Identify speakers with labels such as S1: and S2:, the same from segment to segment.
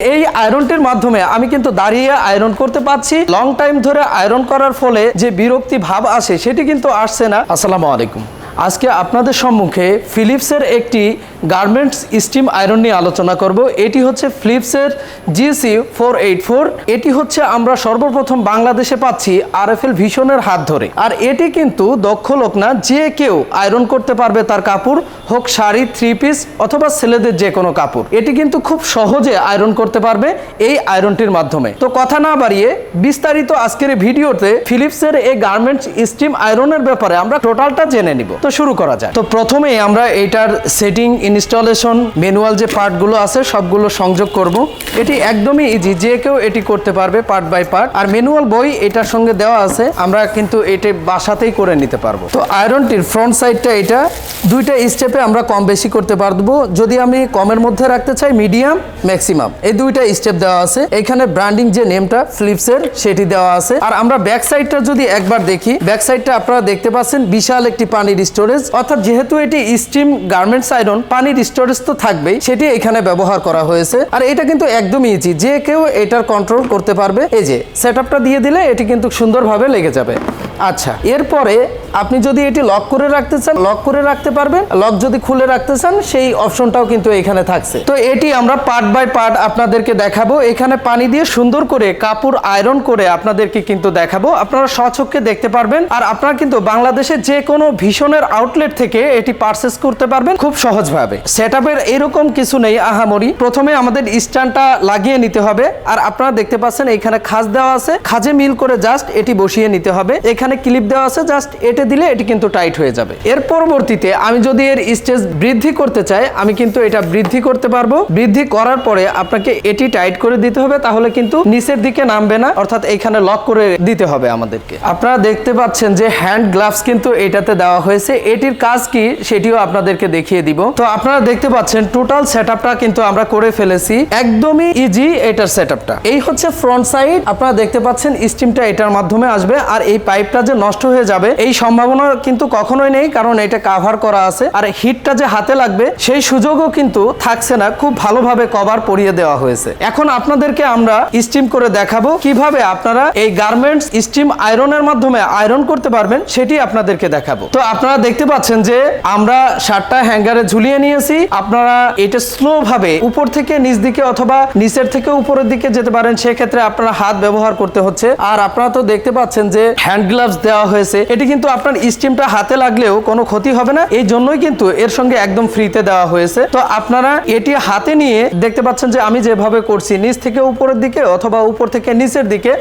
S1: এই আয়রনটির মাধ্যমে আমি কিন্তু দাঁড়িয়ে আয়রন করতে পারছি। লং টাইম ধরে আয়রন করার ফলে যে বিরক্তি ভাব আসে, সেটি কিন্তু আসছে না। আসসালামু আলাইকুম। আজকে আপনাদের সম্মুখে ফিলিপসের একটি গার্মেন্টস স্টিম আয়রন নিয়ে আলোচনা করব। এটি হচ্ছে ফিলিপসের জিসি ফোর এইট ফোর। এটি হচ্ছে আমরা সর্বপ্রথম বাংলাদেশে পাচ্ছি আর এফ এল ভীষণের হাত ধরে। আর এটি কিন্তু দক্ষ লোক না, যে কেউ আয়রন করতে পারবে তার কাপড়, হোক শাড়ি থ্রি পিস অথবা ছেলেদের যে কোনো কাপড়। এটি কিন্তু খুব সহজে আয়রন করতে পারবে এই আয়রনটির মাধ্যমে। তো কথা না বাড়িয়ে বিস্তারিত আজকের ভিডিওতে ফিলিপসের এই গার্মেন্টস স্টিম আয়রনের ব্যাপারে আমরা টোটালটা জেনে নিব। তো শুরু করা যায় তো প্রথমে আমরা এটার সেটিং ইনস্টলেশন, ম্যানুয়াল যে পার্টগুলো আছে, সবগুলো সংযোগ করব। এটি একদমই ইজি যে কেউ এটি করতে পারবে পার্ট বাই পার্ট আর ম্যানুয়াল বই এটার সঙ্গে দেওয়া আছে, আমরা কিন্তু এটি বাসাতেই করে নিতে পারব। তো আয়রনটির ফ্রন্ট সাইডটা এটা। দুইটা স্টেপে আমরা কম বেশি করতে পারব। যদি আমি কমের মধ্যে রাখতে চাই মিডিয়াম ম্যাক্সিমাম এই দুইটা স্টেপ দেওয়া আছে। এখানে ব্র্যান্ডিং যে নেমটা ফ্লিপসের সেটি দেওয়া আছে। আর আমরা ব্যাক সাইডটা যদি একবার দেখি ব্যাক সাইডটা আপনারা দেখতে পাচ্ছেন বিশাল একটি পানির স্টোরেজ অর্থাৎ যেহেতু এটি স্টিম গার্মেন্টস আয়রন পানির স্টোরেজ তো থাকবেই, সেটি এখানে ব্যবহার করা হয়েছে। আর এটা কিন্তু একদমই ইজি যে কেউ এটার কন্ট্রোল করতে পারবে, এই যে সেটআপটা দিয়ে দিলে এটি কিন্তু সুন্দরভাবে লেগে যাবে। আচ্ছা এরপরে আপনি যদি এটি লক করে রাখতে চান লক করে রাখতে পারবেন লক যদি খুলে রাখতে চান, সেই অপশনটাও কিন্তু এখানে থাকছে। তো এটি আমরা পার্ট বাই পার্ট আপনাদেরকে দেখাবো। এখানে পানি দিয়ে সুন্দর করে কাপড় আয়রন করে আপনাদেরকে কিন্তু দেখাবো। আপনারা স্বচক্ষে দেখতে পারবেন, আর আপনারা কিন্তু বাংলাদেশের যে কোনো ভীষণের আউটলেট থেকে এটি পারচেস করতে পারবেন খুব সহজভাবে। সেটআপের এরকম কিছু নেই, আহামরি। প্রথমে আমাদের স্ট্যান্ডটা লাগিয়ে নিতে হবে। আর আপনারা দেখতে পাচ্ছেন এখানে খাজ দেওয়া আছে। খাজে মিল করে জাস্ট এটি বসিয়ে নিতে হবে। এখানে ক্লিপ দেওয়া আছে, জাস্ট এটে দিলে এটি কিন্তু টাইট হয়ে যাবে। এর পরবর্তীতে আমি যদি এর স্টেজ বৃদ্ধি করতে চাই, আমি কিন্তু এটা বৃদ্ধি করতে পারব। বৃদ্ধি করার পরে আপনাকে এটি টাইট করে দিতে হবে, তাহলে কিন্তু নিচের দিকে নামবে না। অর্থাৎ এখানে লক করে দিতে হবে আমাদেরকে। আপনারা দেখতে পাচ্ছেন যে হ্যান্ড গ্লাভস কিন্তু এটাতে দেওয়া হয়েছে। এটির কাজ কি, সেটিও আপনাদেরকে দেখিয়ে দিব। তো আপনারা দেখতে পাচ্ছেন টোটাল সেটআপটা কিন্তু আমরা করে ফেলেছি। একদমই ইজি এটার সেটআপটা এই হচ্ছে ফ্রন্ট সাইড আপনারা দেখতে পাচ্ছেন স্টিমটা এটার মাধ্যমে আসবে, আর এই পাইপটা যে নষ্ট হয়ে যাবে, এই সম্ভাবনা কিন্তু কখনোই নেই, কারণ এটা কাভার করা আছে, আর হিটটা যে হাতে লাগবে, সেই সুযোগও কিন্তু থাকছে না, খুব ভালোভাবে কভার পরিয়ে দেওয়া হয়েছে। এখন আপনাদেরকে আমরা স্টিম করে দেখাবো, কীভাবে আপনারা এই গার্মেন্টস স্টিম আয়রনের মাধ্যমে আয়রন করতে পারবেন, সেটি আপনাদেরকে দেখাবো। তো আপনারা দেখতে পাচ্ছেন যে আমরা শার্টটা হ্যাঙ্গারে ঝুলিয়ে নিয়েছি। আপনারা এটা স্লো ভাবে উপর থেকে নিচ দিকে অথবা নিচের থেকে উপরের দিকে যেতে পারেন, সেক্ষেত্রে আপনারা হাত ব্যবহার করতে হচ্ছে। আর আপনারা তো দেখতে পাচ্ছেন যে হ্যান্ড গ্লাভস দেওয়া হয়েছে। এটি কিন্তু আপনার স্টিমটা হাতে লাগলেও কোনো ক্ষতি হবে না। এই জন্যই কিন্তু এর সঙ্গে একদম ফ্রিতে দেওয়া হয়েছে। তো আপনারা এটি হাতে নিয়ে দেখতে পাচ্ছেন যে আমি যেভাবে করছি, নিচ থেকে উপরের দিকে অথবা উপর থেকে নিচের দিকে,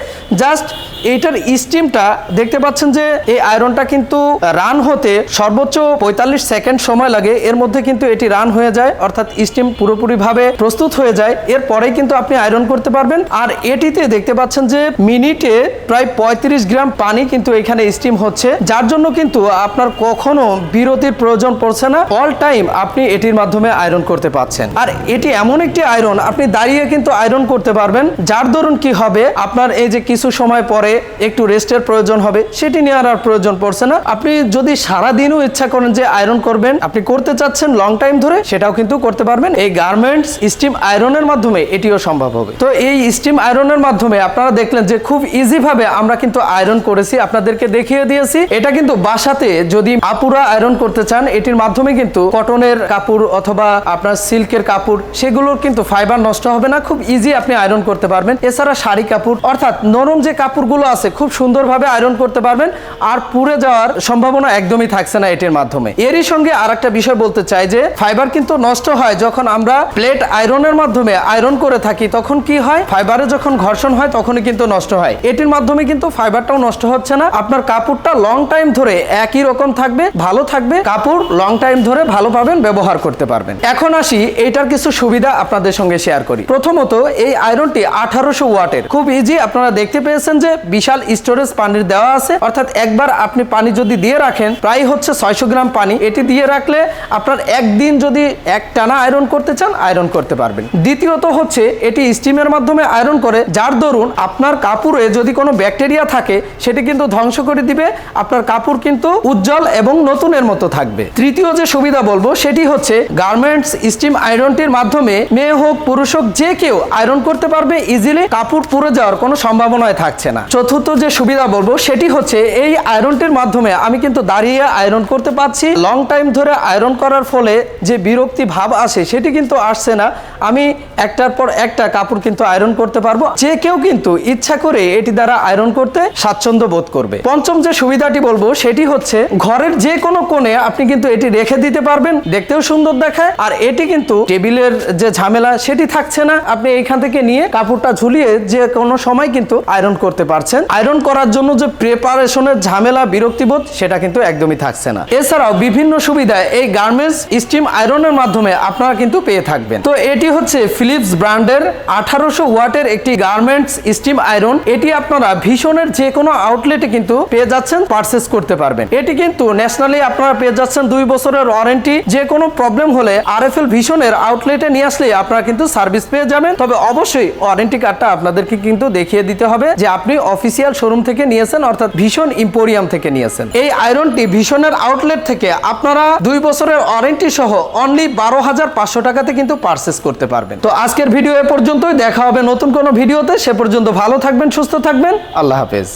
S1: জাস্ট এইটার স্টিমটা দেখতে পাচ্ছেন যে এই আয়রনটা কিন্তু রান হতে সর্বোচ্চ পঁয়তাল্লিশ সেকেন্ড সময় লাগে। এর মধ্যে কিন্তু এটি রান হয়ে যায়, অর্থাৎ স্টিম পুরোপুরিভাবে প্রস্তুত হয়ে যায়। এরপরেই কিন্তু আপনি আয়রন করতে পারবেন। আর এটিতে দেখতে পাচ্ছেন যে মিনিটে প্রায় পঁয়ত্রিশ গ্রাম পানি কিন্তু এখানে স্টিম হচ্ছে। যার জন্য কিন্তু আপনার কখনো বিরতির প্রয়োজন পড়ছে না। অল টাইম আপনি এটির মাধ্যমে আয়রন করতে পারছেন আর এটি এমন একটি আয়রন আপনি দাঁড়িয়ে কিন্তু আয়রন করতে পারবেন। যার দরুন কি হবে? আপনার এই যে কিছু সময় পরে একটু রেস্টের প্রয়োজন হবে, সেটি নেওয়ার আর প্রয়োজন পড়ছে না। আপনি যদি সারা দিনও ইচ্ছা করেন যে আয়রন করবেন, আপনি করতে চাচ্ছেন লং টাইম ধরে সেটাও কিন্তু করতে পারবেন। এই গার্মেন্টস স্টিম আয়রনের মাধ্যমে এটিও সম্ভব হবে। তো এই স্টিম আয়রনের মাধ্যমে আপনারা দেখলেন যে খুব ইজি ভাবে আমরা কিন্তু আয়রন করেছি, আপনাদেরকে দেখিয়ে দিয়েছি। এটা কিন্তু বাসাতে যদি আপুরা আয়রন করতে চান, এটির মাধ্যমে কিন্তু কটনের কাপড় অথবা আপনার সিল্কের কাপড়, সেগুলোর কিন্তু ফাইবার নষ্ট হবে না, খুব ইজি আপনি আয়রন করতে পারবেন। এছাড়া শাড়ি কাপড়, অর্থাৎ নরম যে কাপড়গুলো আছে, খুব সুন্দরভাবে আয়রন করতে পারবেন। আর পুড়ে যাওয়ার সম্ভাবনা একদমই থাকছে না এটির মাধ্যমে। এরই সঙ্গে আর একটা বিষয় বলতে চাই যে ফাইবার কিন্তু নষ্ট হয়। যখন আমরা প্লেট আয়রনের মাধ্যমে আয়রন করে থাকি, তখন কি হয়? ফাইবারে যখন ঘর্ষণ হয়, তখনই কিন্তু নষ্ট হয়। এটির মাধ্যমে কিন্তু ফাইবারটাও নষ্ট হচ্ছে না। আপনার কাপড়টা লং টাইম ধরে একই রকম থাকবে, ভালো থাকবে। কাপড় লং টাইম ধরে ভালো পাবেন, ব্যবহার করতে পারবেন। এখন আসি এটার কিছু সুবিধা আপনাদের সঙ্গে শেয়ার করি। প্রথমত, এই আয়রনটি আঠারোশো ওয়াটের। খুব ইজি আপনারা দেখতে পেয়েছেন যে বিশাল স্টোরেজ পানির দেওয়া আছে। অর্থাৎ একবার আপনি পানি যদি দিয়ে রাখেন, প্রায় হচ্ছে ছয়শো গ্রাম পানি। এটি দিয়ে রাখলে আপনার একদিন যদি এক টানা আয়রন করতে চান আয়রন করতে পারবেন। দ্বিতীয়ত হচ্ছে, এটি স্টিমের মাধ্যমে আয়রন করে, যার দরুন আপনার কাপড়ে যদি কোনো ব্যাকটেরিয়া থাকে, সেটি কিন্তু ধ্বংস করে দিবে, আপনার কাপড় কিন্তু উজ্জ্বল এবং নতুনের মতো থাকবে। তৃতীয় যে সুবিধা বলব, সেটি হচ্ছে গার্মেন্টস স্টিম আয়রনটির মাধ্যমে মেয়ে হোক, পুরুষ হোক, যে কেউ আয়রন করতে পারবে ইজিলি কাপড় পুড়ে যাওয়ার কোনো সম্ভাবনায় থাকছে না। চতুর্থ যে সুবিধা বলব, সেটি হচ্ছে এই আয়রনটির মাধ্যমে আমি কিন্তু দাঁড়িয়ে আয়রন করতে পারছি। লং টাইম ধরে আয়রন করার ফলে যে বিরক্তি ভাব আসে সেটি কিন্তু আসছে না। আমি একটার পর একটা কাপড় কিন্তু আয়রন করতে পারব। যে কেউ কিন্তু ইচ্ছা করে এটি দ্বারা আয়রন করতে স্বাচ্ছন্দ্য বোধ করবে। পঞ্চম যে সুবিধাটি বলব সেটি হচ্ছে ঘরের যে কোনো কোণে আপনি কিন্তু এটি রেখে দিতে পারবেন। দেখতেও সুন্দর দেখায়। আর এটি কিন্তু টেবিলের যে ঝামেলা সেটি থাকছে না। আপনি এইখান থেকে নিয়ে কাপড়টা ঝুলিয়ে যে কোনো সময় কিন্তু আয়রন করতে পারছেন। আয়রন করার জন্য যে প্রিপারেশনের ঝামেলা, বিরক্তিবোধ, সেটা কিন্তু একদমই থাকছে না। এছাড়াও বিভিন্ন সুবিধা এই গার্মেন্টস স্টিম আয়রনের মাধ্যমে আপনারা কিন্তু পেয়ে থাকবেন। তো এটি হচ্ছে ফিলিপস ব্র্যান্ডের আঠারোশো ওয়াটের একটি গার্মেন্টস স্টিম আয়রন এটি আপনারা ভীষণের যে কোনো আউটলেটে কিন্তু পেয়ে যাচ্ছেন পারচেস করতে পারবেন। এটি কিন্তু ন্যাশনালি আপনারা পেয়ে যাচ্ছেন দুই বছরের ওয়ারেন্টি যে কোনো প্রবলেম হলে আর এফ এল ভীষণের আউটলেটে নিয়ে আসলে আপনারা কিন্তু সার্ভিস পেয়ে যাবেন। তবে অবশ্যই ওয়ারেন্টি কার্ডটা আপনাদেরকে কিন্তু দেখিয়ে দিতে হবে যে আপনি অফিসিয়াল শোরুম থেকে নিয়েছেন, অর্থাৎ ভীষণ ইম্পোরিয়াম থেকে নিয়েছেন। এই আয়রনটি ভীষণের আউটলেট থেকে আপনারা দুই বছরের ওয়ারেন্টি সহ অনলি বারো হাজার পাঁচশো টাকাতে কিন্তু পারচেস করতে পারবেন। তো আজকের ভিডিও এ পর্যন্তই, দেখা হবে নতুন কোনো ভিডিওতে সে পর্যন্ত ভালো থাকবেন, সুস্থ থাকবেন। আল্লাহ হাফেজ।